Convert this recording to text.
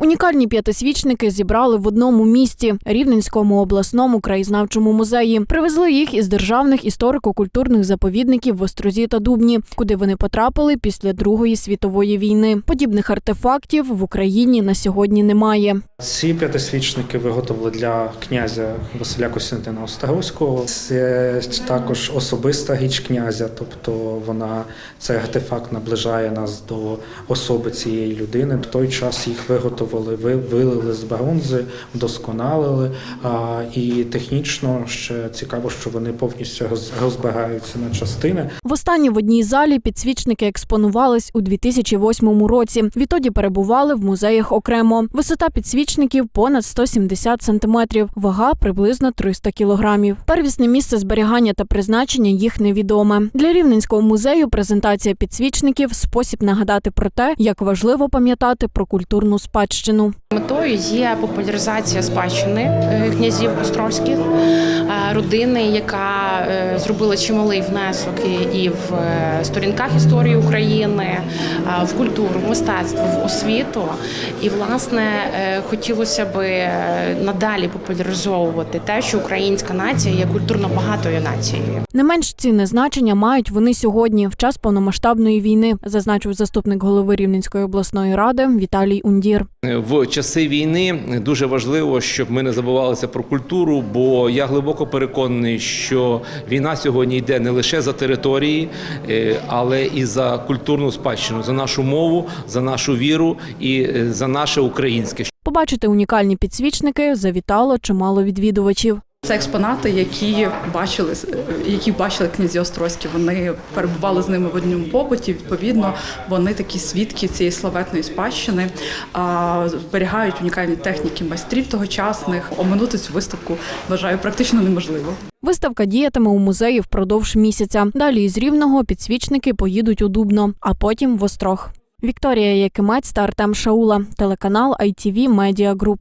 Унікальні п'ятисвічники зібрали в одному місті Рівненському обласному краєзнавчому музеї. Привезли їх із державних історико-культурних заповідників в Острозі та Дубні, куди вони потрапили після Другої світової війни. Подібних артефактів в Україні на сьогодні немає. Ці п'ятисвічники виготовили для князя Василя Костянтина Острозького. Це також особиста річ князя, тобто вона цей артефакт наближає нас до особи цієї людини. В той час їх виготовили, ви- вилили з бронзи, вдосконалили. І технічно ще цікаво, що вони повністю роз- розбираються на частини. Востаннє в одній залі підсвічники експонувались у 2008 році. Відтоді перебували в музеях окремо. Висота підсвічників понад 170 сантиметрів, вага приблизно 300 кілограмів. Первісне місце зберігання та призначення їх невідоме. Для рівненського музею презентація підсвічників спосіб нагадати про те, як важливо пам'ятати про культурну спадщину. Метою є популяризація спадщини е, князів Острозьких, родини, яка е, зробила чималий внесок і- і в е, сторінках історії України, е, в культуру, в мистецтво, в освіту. І власне е, хотілося би е, надалі популяризовувати те, що українська нація є культурно багатою нацією. Не менш цінне значення мають вони сьогодні, в час повномасштабної війни, зазначив заступник голови Рівненської обласної ради Віталій Ундір. В часи війни дуже важливо, щоб ми не забувалися про культуру, бо я глибоко переконаний, що війна сьогодні йде не лише за території, е, але і за культурну спадщину, за нашу мову, за нашу віру і е, за наше українське. Побачити унікальні підсвічники завітало чимало відвідувачів. Це експонати, які бачили, які бачили князі Острозькі. Вони перебували з ними в одному побуті. Відповідно, вони такі свідки цієї славетної спадщини, зберігають унікальні техніки майстрів тогочасних. Оминути цю виставку вважаю практично неможливо. Виставка діятиме у музеї впродовж місяця. Далі із рівного підсвічники поїдуть у Дубно, а потім в Острог. Вікторія Якимець та Артем Шаула, телеканал ITV Media Group.